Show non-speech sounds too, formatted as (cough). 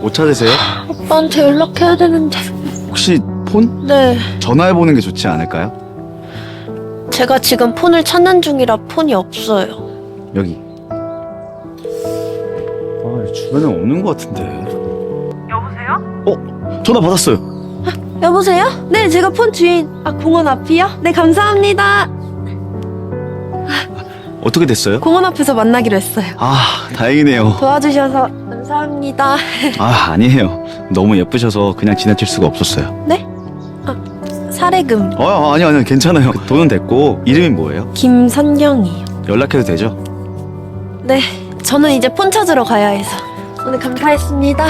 못 찾으세요? 오빠한테 연락해야 되는데. 혹시 폰? 네. 전화해보는 게 좋지 않을까요? 제가 지금 폰을 찾는 중이라 폰이 없어요. 여기. 아, 주변에 없는 것 같은데. 여보세요? 어? 전화 받았어요. 여보세요? 네, 제가 폰 주인. 아, 공원 앞이요? 네, 감사합니다. 어떻게 됐어요? 공원 앞에서 만나기로 했어요. 아, 다행이네요. 도와주셔서 감사합니다. (laughs) 아, 아니에요. 너무 예쁘셔서 그냥 지나칠 수가 없었어요. 사례금 어, 아니요, 아니요. 괜찮아요. 그 돈은 됐고, 이름이 뭐예요? 김선경이요. 연락해도 되죠? 네, 저는 이제 폰 찾으러 가야 해서 오늘 감사했습니다.